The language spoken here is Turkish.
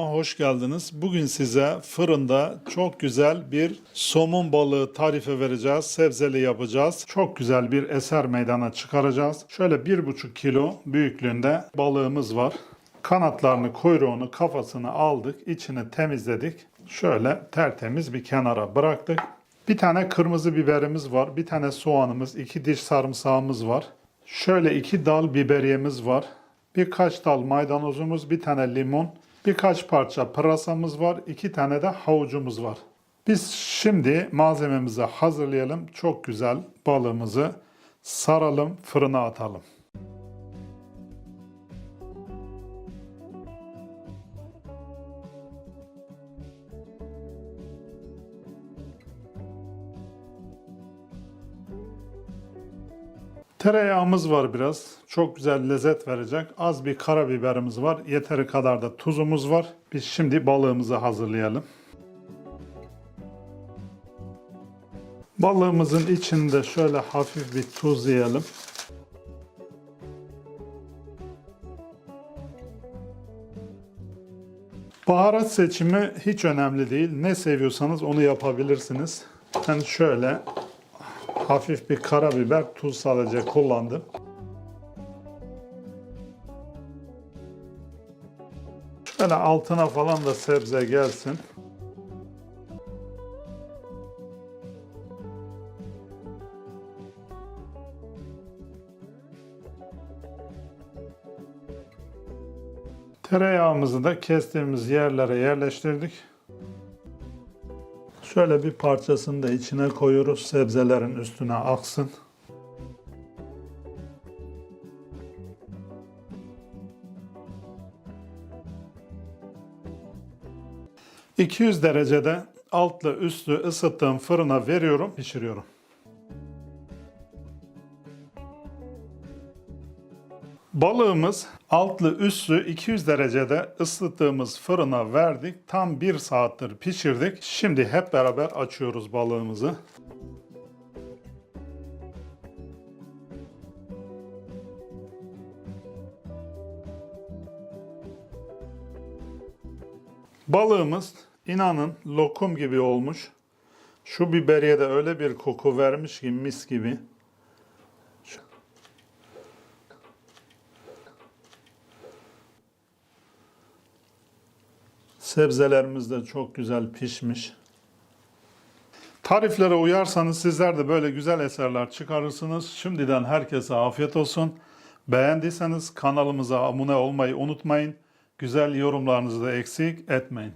Hoş geldiniz. Bugün size fırında çok güzel bir somun balığı tarifi vereceğiz. Sebzeli yapacağız. Çok güzel bir eser meydana çıkaracağız. Şöyle 1,5 kilo büyüklüğünde balığımız var. Kanatlarını, kuyruğunu, kafasını aldık. içini temizledik. Şöyle tertemiz bir kenara bıraktık. Bir tane kırmızı biberimiz var. Bir tane soğanımız, iki diş sarımsağımız var. Şöyle iki dal biberiyemiz var. Birkaç dal maydanozumuz, bir tane limon, birkaç parça pırasamız var, iki tane de havucumuz var. Biz şimdi malzememizi hazırlayalım. Çok güzel balığımızı saralım, fırına atalım. Tereyağımız var biraz. Çok güzel lezzet verecek. Az bir karabiberimiz var. Yeteri kadar da tuzumuz var. Biz şimdi balığımızı hazırlayalım. Balığımızın içinde şöyle hafif bir tuz yiyelim. Baharat seçimi hiç önemli değil. Ne seviyorsanız onu yapabilirsiniz. Ben şöyle hafif bir karabiber, tuz sadece kullandım. Şöyle altına falan da sebze gelsin. Tereyağımızı da kestiğimiz yerlere yerleştirdik. Şöyle bir parçasını da içine koyuyoruz. Sebzelerin üstüne aksın. ...200 derecede altlı üstlü ısıttığım fırına veriyorum, pişiriyorum. Balığımız altlı üstlü 200 derecede ısıttığımız fırına verdik. Tam 1 saattir pişirdik. Şimdi hep beraber açıyoruz balığımızı. Balığımız inanın lokum gibi olmuş. Şu biberiye de öyle bir koku vermiş ki mis gibi. Sebzelerimiz de çok güzel pişmiş. Tariflere uyarsanız sizler de böyle güzel eserler çıkarırsınız. Şimdiden herkese afiyet olsun. Beğendiyseniz kanalımıza abone olmayı unutmayın. Güzel yorumlarınızı da eksik etmeyin.